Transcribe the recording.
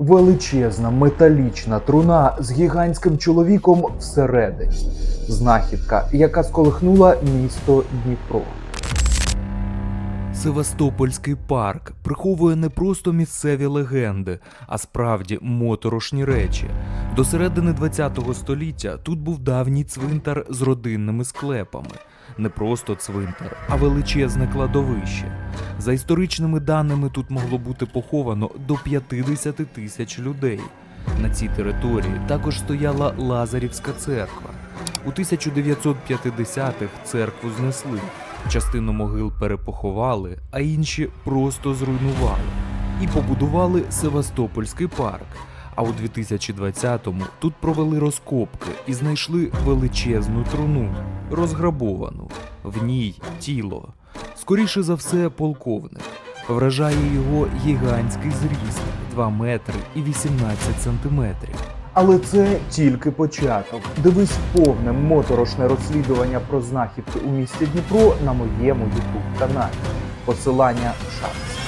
Величезна металічна труна з гігантським чоловіком всередині. Знахідка, яка сколихнула місто Дніпро. Севастопольський парк приховує не просто місцеві легенди, а справді моторошні речі. До середини ХХ століття тут був давній цвинтар з родинними склепами. Не просто цвинтар, а величезне кладовище. За історичними даними, тут могло бути поховано до 50 тисяч людей. На цій території також стояла Лазарівська церква. У 1950-х церкву знесли, частину могил перепоховали, а інші просто зруйнували. І побудували Севастопольський парк. А у 2020-му тут провели розкопки і знайшли величезну труну, розграбовану. В ній тіло. Скоріше за все, полковник. Вражає його гігантський зріст 2 метри і 18 сантиметрів. Але це тільки початок. Дивись повне моторошне розслідування про знахідки у місті Дніпро на моєму ютуб каналі. Посилання в шапці.